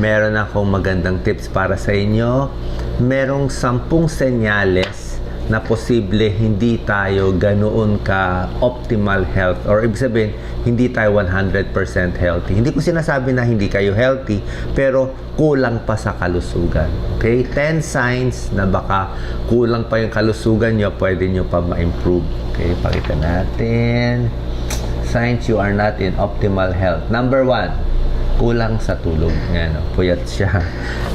meron akong magandang tips para sa inyo. Merong sampung senyales na posible hindi tayo ganoon ka optimal health or ibig sabihin hindi tayo 100% healthy. Hindi ko sinasabi na hindi kayo healthy pero kulang pa sa kalusugan. Okay? 10 signs na baka kulang pa yung kalusugan nyo, pwede nyo pa ma-improve. Okay? Pakita natin. Signs you are not in optimal health. Number one, kulang sa tulog. Yan, oh, puyat siya.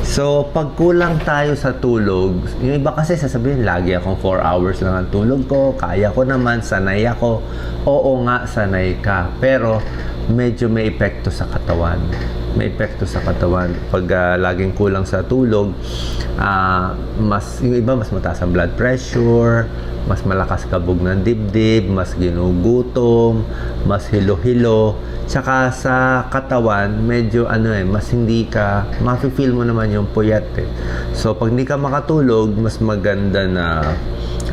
So, pag kulang tayo sa tulog, yung iba kasi sasabihin, lagi akong 4 hours lang ang tulog ko, kaya ko naman, sanay ako. Oo nga, sanay ka. Pero, medyo may epekto sa katawan. May epekto sa katawan. Pag ah, laging kulang sa tulog, ah, mas, yung iba mas mataas ang blood pressure, mas malakas kabog ng dibdib, mas ginugutom, mas hilo-hilo. Tsaka sa katawan, medyo ano eh, mas hindi ka, mafe-feel mo naman yung puyat eh. So, pag hindi ka makatulog, mas maganda na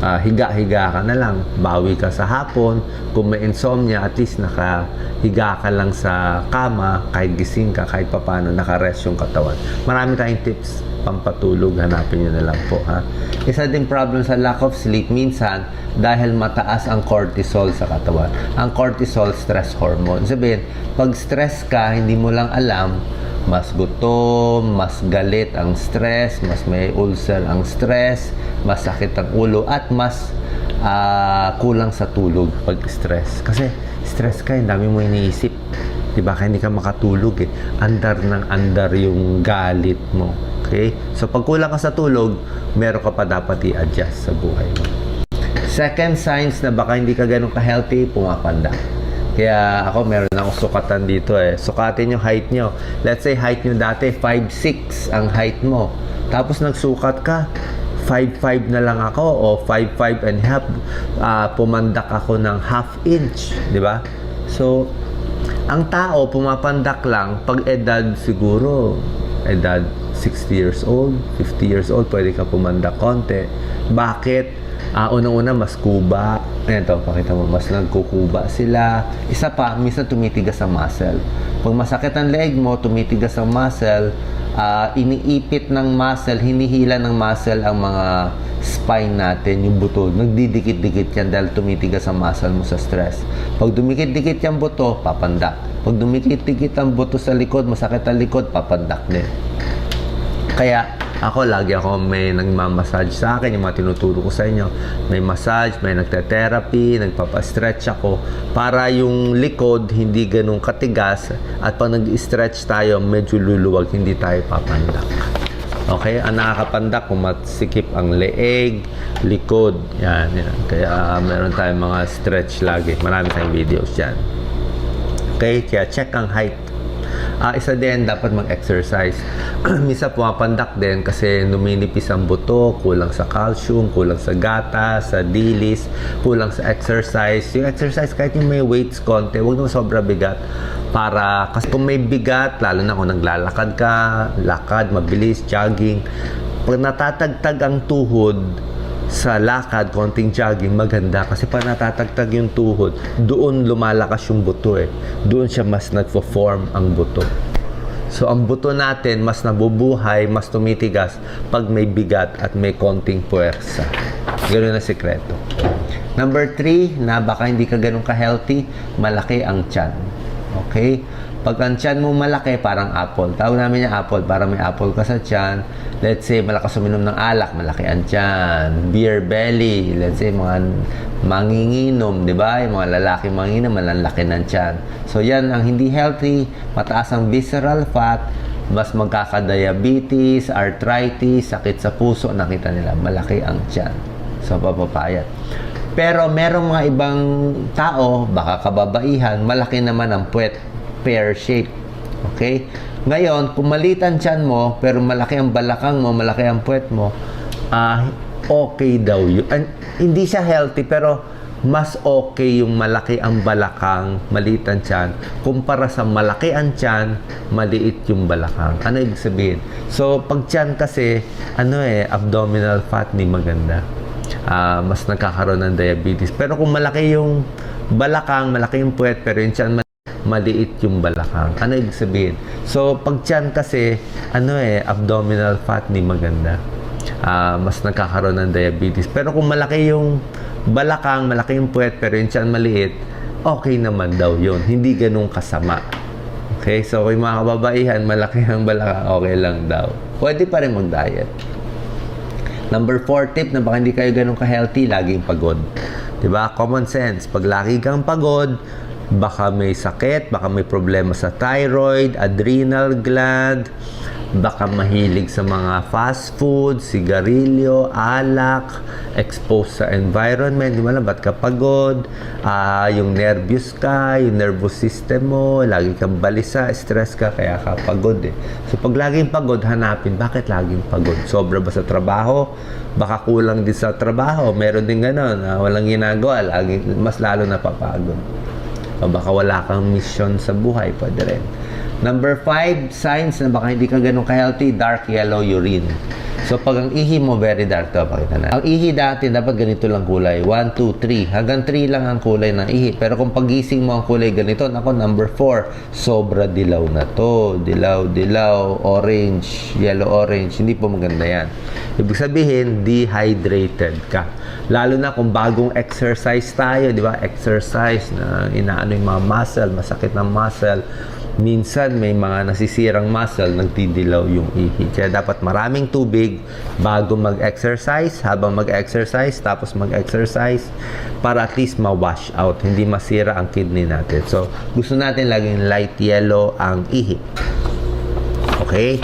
ah, higa-higa ka na lang. Bawi ka sa hapon. Kung may insomnia, at least nakahiga ka lang sa kama, kahit gising ka, kahit papano, nakarest yung katawan. Marami tayong tips pampatulog, hanapin nyo na lang po ha. Isa din problem sa lack of sleep minsan dahil mataas ang cortisol sa katawan. Ang cortisol stress hormone. Sabihin, pag stress ka, hindi mo lang alam, mas gutom, mas galit ang stress, mas may ulcer ang stress, mas sakit ang ulo, at mas ah, kulang sa tulog pag stress. Kasi stress ka, ang dami mo iniisip. Di ba? Kaya hindi ka makatulog eh. Andar ng andar yung galit mo. Okay? So, pag kulang ka sa tulog, meron ka pa dapat i-adjust sa buhay mo. Second signs na baka hindi ka ganun ka-healthy, pumapanda. Kaya ako, meron akong sukatan dito eh. Sukatin yung height nyo. Let's say height nyo dati, 5'6 ang height mo. Tapos nagsukat ka, 5'5 na lang ako o 5'5 and half. Ah, pumandak ako ng half inch. Di ba? So, ang tao pumapandak lang pag edad siguro, edad 60 years old, 50 years old, pwede ka pumandak konti. Bakit? Ah, unang-una, mas kuba. Ayan to, pakita mo, mas nagkukuba sila. Isa pa, minsan tumitigas ang muscle. Pag masakit ang leg mo, tumitigas ang muscle, ah, iniipit ng muscle, hinihila ng muscle ang mga spine natin, yung buto. Nagdidikit-dikit yan dahil tumitigas ang muscle mo sa stress. Pag dumikit-dikit yung buto, papandak. Pag dumikit-dikit ang buto sa likod, masakit ang likod, papandak din. Kaya ako lagi ako may nagmamassage sa akin, yung mga tinuturo ko sa inyo. May massage, may nagte-therapy, nagpapa-stretch ako para yung likod hindi ganun katigas at pag nag-stretch tayo, medyo luluwag, hindi tayo papandak. Okay? Ang nakakapandak kung masikip ang leeg, likod. Yan, yan. Kaya meron tayong mga stretch lagi. Marami tayong videos dyan. Okay? Kaya check ang height. Ah, isa din, dapat mag-exercise. Misa pumapandak din kasi numinipis ang buto, kulang sa calcium, kulang sa gata, sa dilis, kulang sa exercise. Yung exercise, kahit yung may weights konti, huwag naman sobra bigat. Para, kasi kung may bigat, lalo na kung naglalakad ka, lakad, mabilis, jogging, pag natatagtag ang tuhod, sa lakad, konting jogging, maganda. Kasi pag natatagtag yung tuhod, doon lumalakas yung buto eh. Doon siya mas nagpo-form ang buto. So, ang buto natin, mas nabubuhay, mas tumitigas pag may bigat at may konting puwersa. Ganun na sikreto. Number three, na baka hindi ka ganun ka-healthy, malaki ang tiyan. Okay? Pag ang tiyan mo malaki, parang apple. Tawag namin yung apple, parang may apple ka sa tiyan. Let's say, malakas uminom ng alak, malaki ang tiyan. Beer belly, let's say, mga manginginom, di ba? Yung mga lalaki manginginom, malalaki ng tiyan. So, yan ang hindi healthy, mataas ang visceral fat, mas magkakadiabetes, arthritis, sakit sa puso, nakita nila, malaki ang tiyan. So, papapayat. Pero merong mga ibang tao, baka kababaihan, malaki naman ang puwet, pear shape. Okay? Ngayon, kung maliit ang tiyan mo, pero malaki ang balakang mo, malaki ang puwet mo, ah, okay daw yun. And, hindi siya healthy, pero mas okay yung malaki ang balakang, maliit ang tiyan, kumpara sa malaki ang tiyan, maliit yung balakang. Ano ibig sabihin? So, pag tiyan kasi, ano eh, abdominal fat, ni maganda. Ah, mas nagkakaroon ng diabetes. Pero kung malaki yung balakang, malaki yung puwet, pero yung tiyan maliit yung balakang. Ano ibig sabihin? So, pag tiyan kasi, ano eh, abdominal fat, ni maganda. Ah, mas nagkakaroon ng diabetes. Pero kung malaki yung balakang, malaki yung puwet, pero yung tiyan maliit, okay naman daw yun. Hindi ganun kasama. Okay? So, kung mga kababaihan, malaki ang balakang, okay lang daw. Pwede pa rin mag-diet. Number four tip na baka hindi kayo ganun ka-healthy, laging pagod. 'Di ba? Common sense. Pag lagi kang pagod, baka may sakit, baka may problema sa thyroid, adrenal gland, baka mahilig sa mga fast food, sigarilyo, alak, exposed sa environment, di ba lang, ba't ka pagod, Ah, yung nervous ka, yung nervous system mo, lagi kang balisa, stress ka, kaya ka pagod eh. So pag laging pagod, hanapin, bakit laging pagod? Sobra ba sa trabaho? Baka kulang din sa trabaho, meron din ganon, ah, walang ginagawa, lagi, mas lalo napapagod. O baka wala kang mission sa buhay, pwede rin. Number five, signs na baka hindi ka ganun ka-healthy, dark yellow urine. So, pag ang ihi mo very dark, to, pakita na. Ang ihi dati, dapat ganito lang kulay. 1, 2, 3. Hanggang 3 lang ang kulay ng ihi. Pero kung pagising mo ang kulay ganito, nako, number 4, sobra dilaw na to. Dilaw, dilaw, orange, yellow-orange. Hindi po maganda yan. Ibig sabihin, dehydrated ka. Lalo na kung bagong exercise tayo, di ba? Exercise na inaano yung mga muscle, masakit ng muscle minsan may mga nasisirang muscle, nagdidilaw yung ihi. Kaya dapat maraming tubig bago mag-exercise, habang mag-exercise, tapos mag-exercise, para at least ma-wash out, hindi masira ang kidney natin. So, gusto natin laging light yellow ang ihi. Okay?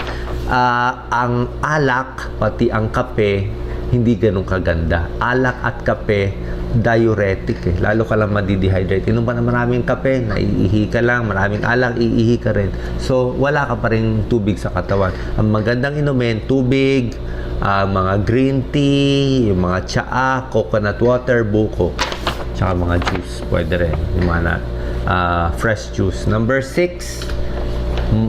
Ah, ang alak, pati ang kape, hindi ganun kaganda. Alak at kape, diuretic eh. Lalo ka lang madidehydrate. Inom pa na maraming kape, naiihi ka lang, maraming alak, iihi ka rin. So, wala ka pa rin tubig sa katawan. Ang magandang inumin, tubig, ah, mga green tea, yung mga tsaa, coconut water, buko. Tsaka mga juice, pwede rin. Yung mga na- ah, fresh juice. Number six,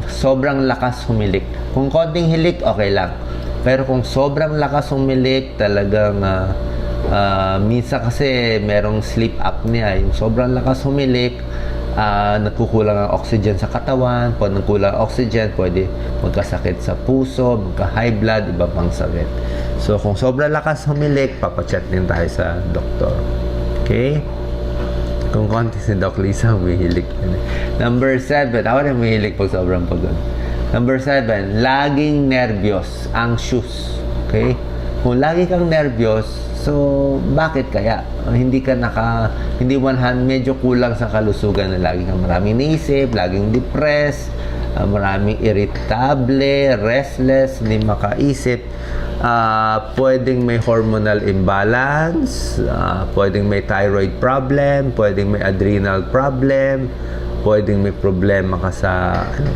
sobrang lakas humilik. Kung konting hilik, okay lang. Pero kung sobrang lakas humilik, talagang ah, ah, minsan kasi merong sleep apnea. Yung sobrang lakas humilik, ah, nagkukulang ang oxygen sa katawan. Pag nagkulang ang oxygen, pwede magkasakit sa puso, magka-high blood, iba pang sakit. So, kung sobrang lakas humilik, papacheck din tayo sa doktor. Okay? Kung konti si Doc Lisa, eh. Number seven, ako rin humihilig pag sobrang pagod. Number seven, laging nervyos, anxious. Okay? Kung lagi kang nervyos, so bakit kaya? Uh, hindi ka naka, hindi one hand, medyo kulang sa kalusugan na lagi kang maraming naisip, laging depressed, uh, maraming irritable, restless, hindi makaisip. Ah, pwedeng may hormonal imbalance, ah, pwedeng may thyroid problem, pwedeng may adrenal problem, pwedeng may problema ka sa ano,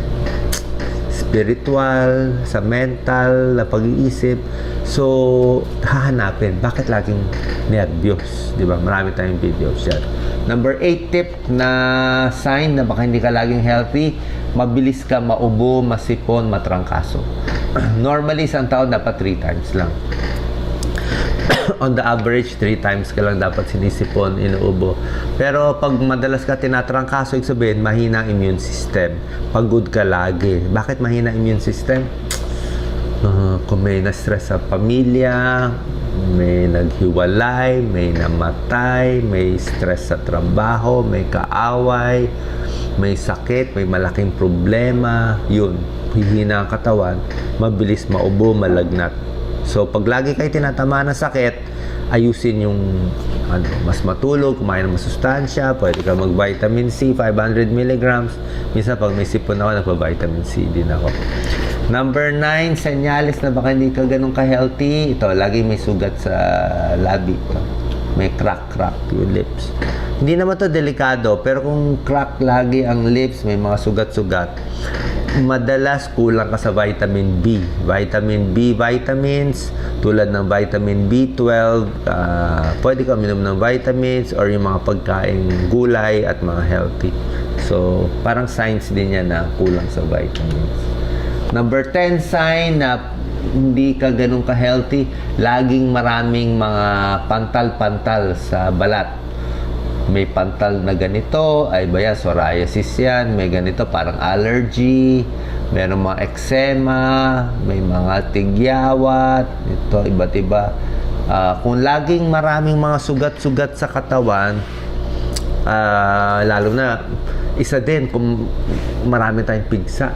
spiritual, sa mental, na pag-iisip. So, hahanapin, bakit laging nervyos? Di ba? Marami tayong videos yan. Number 8 tip na sign na baka hindi ka laging healthy, mabilis ka maubo, masipon, matrangkaso. Normally, isang taon dapat 3 times lang. on the average, 3 times ka lang dapat sinisipon, inuubo. Pero pag madalas ka tinatrangkaso, ibig sabihin, mahina ang immune system. Pagod ka lagi. Bakit mahina immune system? Uh, kung may na-stress sa pamilya, may naghiwalay, may namatay, may stress sa trabaho, may kaaway, may sakit, may malaking problema, yun, hihina ang katawan, mabilis maubo, malagnat. So, pag lagi kayo tinatama ng sakit, ayusin yung ano, mas matulog, kumain ng masustansya, pwede ka mag-vitamin C, 500 milligrams. Minsan pag may sipon ako, nagpa-vitamin C din ako. Number 9, senyales na baka hindi ka ganun ka-healthy. Ito, lagi may sugat sa labi. Ito. May crack-crack yung lips. Hindi naman to delikado, pero kung crack lagi ang lips, may mga sugat-sugat, madalas kulang ka sa vitamin B. Vitamin B vitamins, tulad ng vitamin B12, ah, pwede ka minom ng vitamins or yung mga pagkain gulay at mga healthy. So, parang signs din yan na kulang sa vitamins. Number 10 sign na hindi ka ganun ka-healthy, laging maraming mga pantal-pantal sa balat. may pantal na ganito, ay ba psoriasis yan, may ganito, parang allergy, meron mga eczema, may mga tigyawat, ito, iba't iba. Ah, kung laging maraming mga sugat-sugat sa katawan, Ah, lalo na isa din kung marami tayong pigsa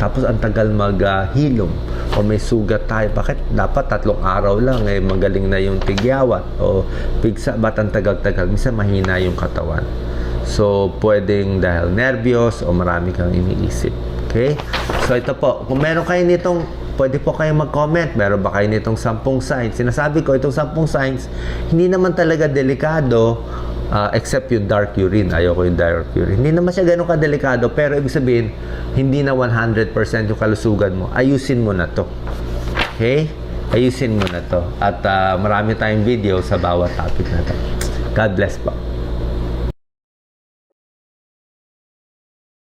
tapos ang tagal maghilom o may sugat tayo. Bakit? Dapat tatlong araw lang eh magaling na yung tigyawat o pigsa. Ba't ang tagal-tagal? Minsan mahina yung katawan. So pwedeng dahil nervyos o marami kang iniisip. Okay? So ito po. Kung meron kayo nitong pwede po kayo mag-comment. Meron ba kayo nitong sampung signs? Sinasabi ko, itong sampung signs, hindi naman talaga delikado uh, except yung dark urine. Ayoko yung dark urine. Hindi naman siya ganun kadelikado, pero ibig sabihin, hindi na 100% yung kalusugan mo. Ayusin mo na to. Okay? Ayusin mo na to. At uh, marami tayong video sa bawat topic na to. God bless po.